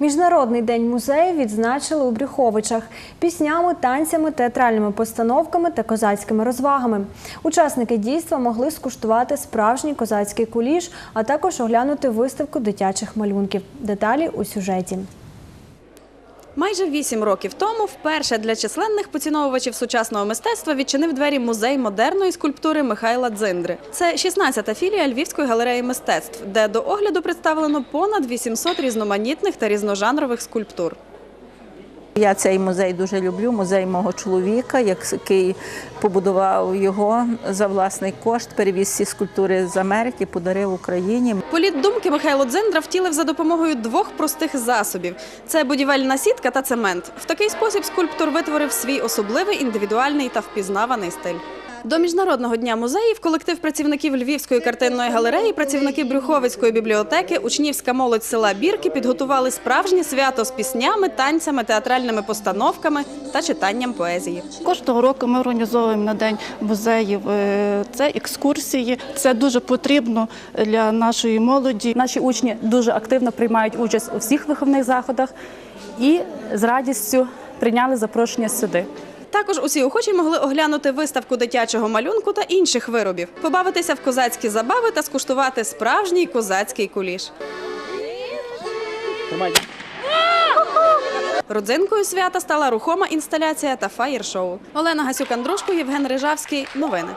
Міжнародний день музею відзначили у Брюховичах піснями, танцями, театральними постановками та козацькими розвагами. Учасники дійства могли скуштувати справжній козацький куліш, а також оглянути виставку дитячих малюнків. Деталі у сюжеті. Майже вісім років тому вперше для численних поціновувачів сучасного мистецтва відчинив двері музей модерної скульптури Михайла Дзиндри. Це 16-та філія Львівської галереї мистецтв, де до огляду представлено понад 800 різноманітних та різножанрових скульптур. Я цей музей дуже люблю. Музей мого чоловіка, який побудував його за власний кошт, перевіз всі скульптури з Америки, подарив Україні. Політ думки Михайло Дзендра втілив за допомогою двох простих засобів: це будівельна сітка та цемент. В такий спосіб скульптор витворив свій особливий індивідуальний та впізнаваний стиль. До міжнародного дня музеїв колектив працівників Львівської картинної галереї, працівники Брюховицької бібліотеки, учнівська молодь села Бірки підготували справжнє свято з піснями, танцями, театральними постановками та читанням поезії. Кожного року ми організовуємо на день музеїв. е, Це екскурсії. Це дуже потрібно для нашої молоді. Наші учні дуже активно приймають участь у всіх виховних заходах і з радістю прийняли запрошення сюди. Також усі охочі могли оглянути виставку дитячого малюнку та інших виробів, побавитися в козацькі забави та скуштувати справжній козацький куліш. Родзинкою свята стала рухома інсталяція та фаєр-шоу. Олена Гасюк Андрушко, Євген Рижавський. Новини.